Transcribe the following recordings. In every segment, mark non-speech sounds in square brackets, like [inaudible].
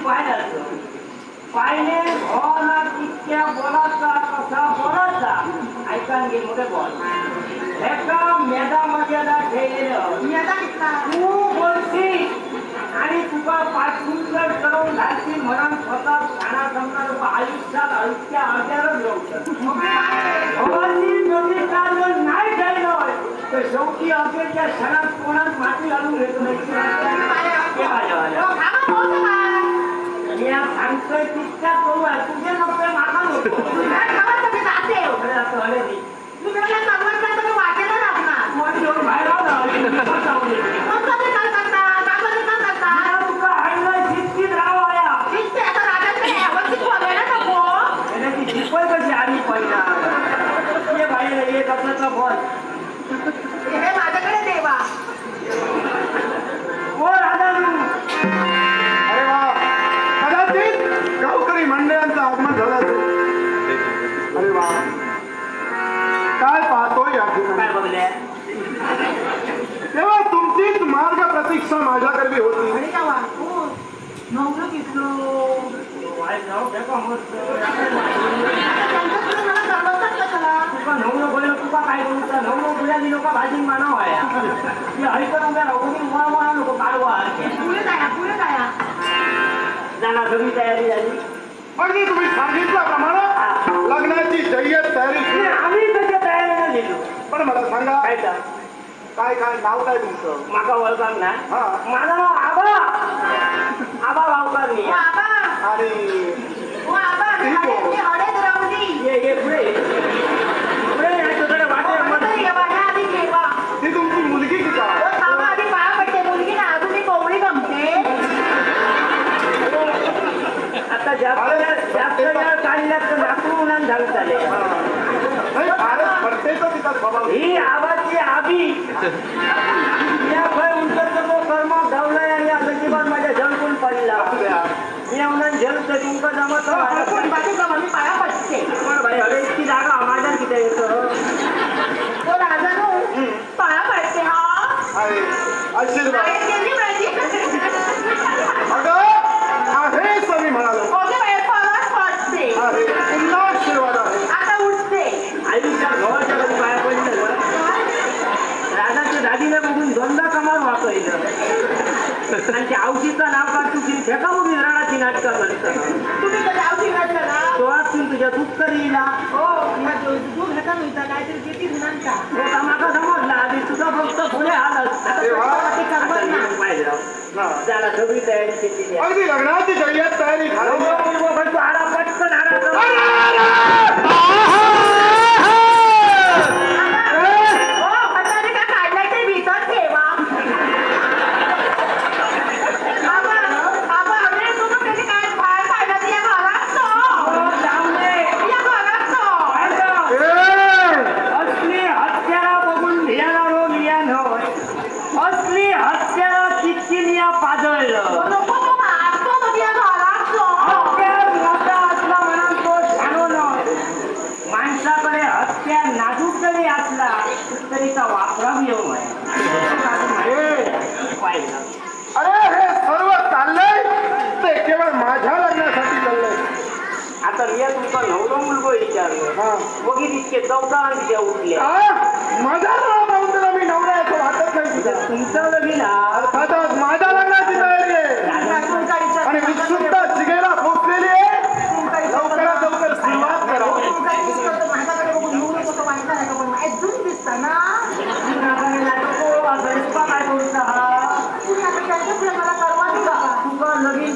तू माझी पाय असतो पायने भवाना तितक्या बोलाचा कसा बोलाचा ऐका घे मोठे बोल एका मेदा मर्यादा ठेवलेलं मी आता घेतला तू बोलशील आणि तुका पाठपुंचर करून घालशील म्हणून स्वतः खाना जमणार आयुष्यात आयुष्या आजारच राहू भवानी नदी चाललं नाही ठेवलं तर शेवटी अखेरच्या क्षणात कोणात माती घालून घेतो नाही हे तुका बोललं तुका काय बोलल्या मी लोक भाजी मानव आहे ती हरिकर उद्या राहून मुळा मुळा नको काढवा जाणार सगळी तयारी झाली अगदी तुम्ही सांगितल्याप्रमाणे लग्नाची जय्यत तयारी. आम्ही त्याच्या तयारीला गेलो पण मला सांगा काय काय काय नाव काय तुमचं? माका वळखाक ना हा. माझं नाव तर नागपूर उन्हान झालं तिचा स्वभाव ही आबाची आबी. या फळ उंचरचं तो कर्म धावलाय आणि जीवन माझ्या झळकून पडला. मी म्हणून झल तर तुमचं जमत पण भाई हवे इतकी जागा माझ्या किती येतं. पाया पडते हा. आशीर्वाद. नाटकं करतं तुम्ही कधी औषध घातलं ना तो वाचून तुझ्या दूध करीला हो ह्या दूध घाता मिळतं काहीतरी किती समजला आधी तुझा फक्त पुढे आलाच. त्याला सगळी तयारी अगदी लग्नाची तयारी झाली पटकन आला हा बघी तितके चौदा आणि तिथे उठले तुला मी नवरा आहे तो वाटत नाही तुमचं लगीन. अर्थातच माझ्या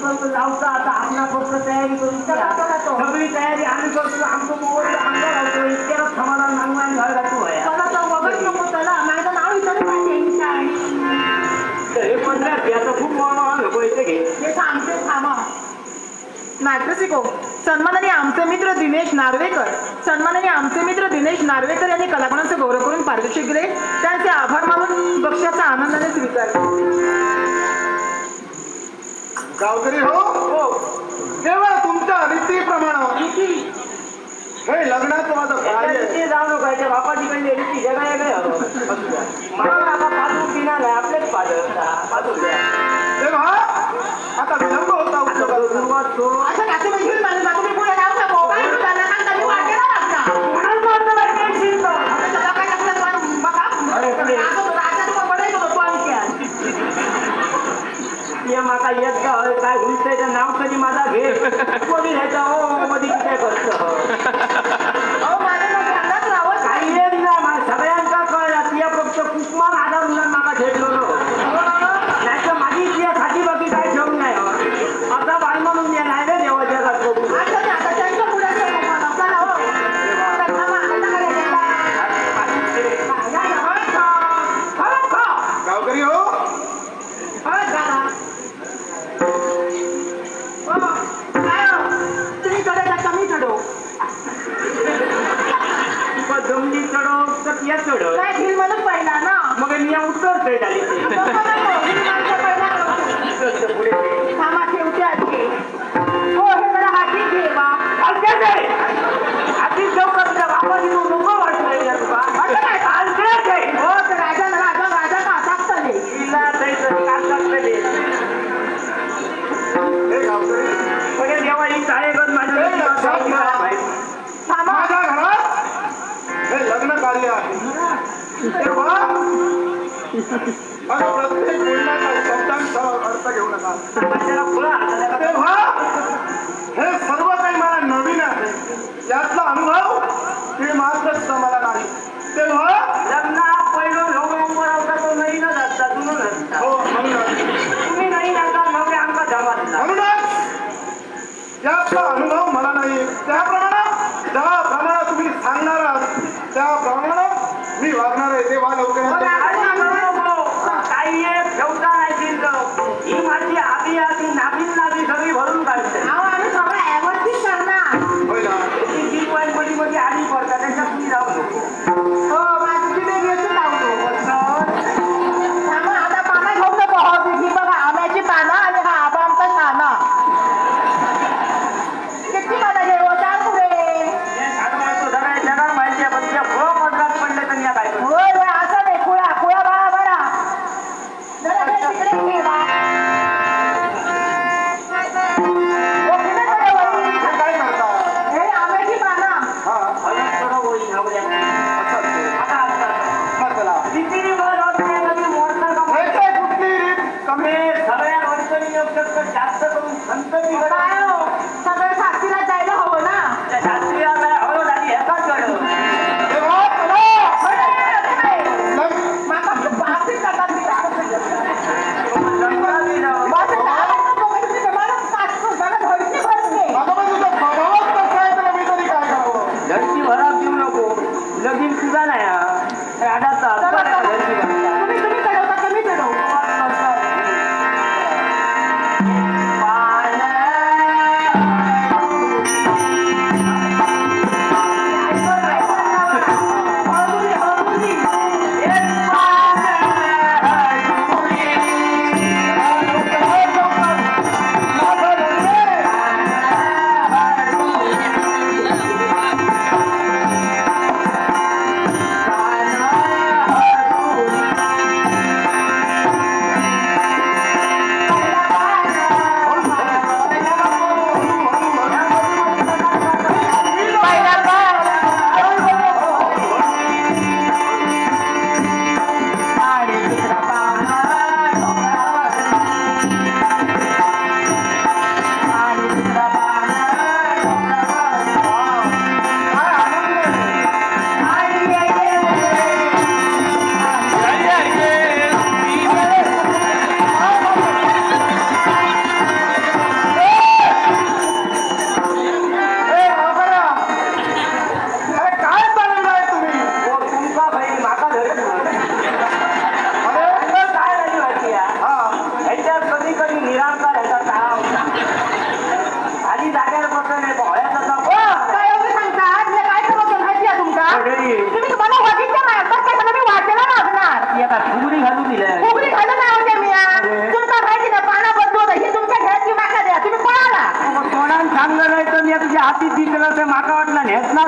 करतो लावता. आता आपला फक्त तयारी करून चला, चला, तो. सगळी तयारी आम्ही करतो. आमचं मोबाईल अंगावर लावतो इतक्याला समाधान मागून घर घालतो आहे मला तर वगैरे नको चला. माझं नाव विचारू का टेन्शन तर हे पंधरा याचं खूप मोठं नको इथे घे. हे सांगते थांबा. मॅट्रिसिको सन्मानाने आमचे मित्र दिनेश नार्वेकर सन्मानाने आमचे मित्र दिनेश नार्वेकर यांनी कलाकारांचे गौरव करून पारितोषिक दिले. त्यांचे आभार मानून बक्षाचा आनंदाने स्वीकार गावकरी हो हो. केवळ तुमच्या रीतीप्रमाणे हे लग्नाचं माझं ते जाऊ बापाची कडली रीती जगा आता आपलेच पाजर आता विलंब होता उद्योगाला. सुरुवात करू. असं काय घुमतंय नाव कधी माझा [laughs] घे कोणी घ्यायचा हो मधी काय करतं? [laughs] प्रत्येक हे सर्व काही मला नवीन आहे. यातला अनुभव हे मात्रच मला नाही. तेव्हा लग्ना पहिलं लोक उभा तो नाही ना जाता जुनं नसता हो तुम्ही नाही जाता मग आमचा धावा म्हणूनच अनुभव मला नाही. त्याप्रमाणे ज्याप्रमाणे तुम्ही सांगणार आहात त्याप्रमाणे मी वागणार आहे. ते वा लवकर 对呀，你 sih. Vai,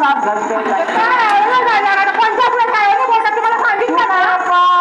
हात घालतोय काय आहे? ना जाणार? आता पंचायत वेळ काय तुम्हाला सांगितलं ना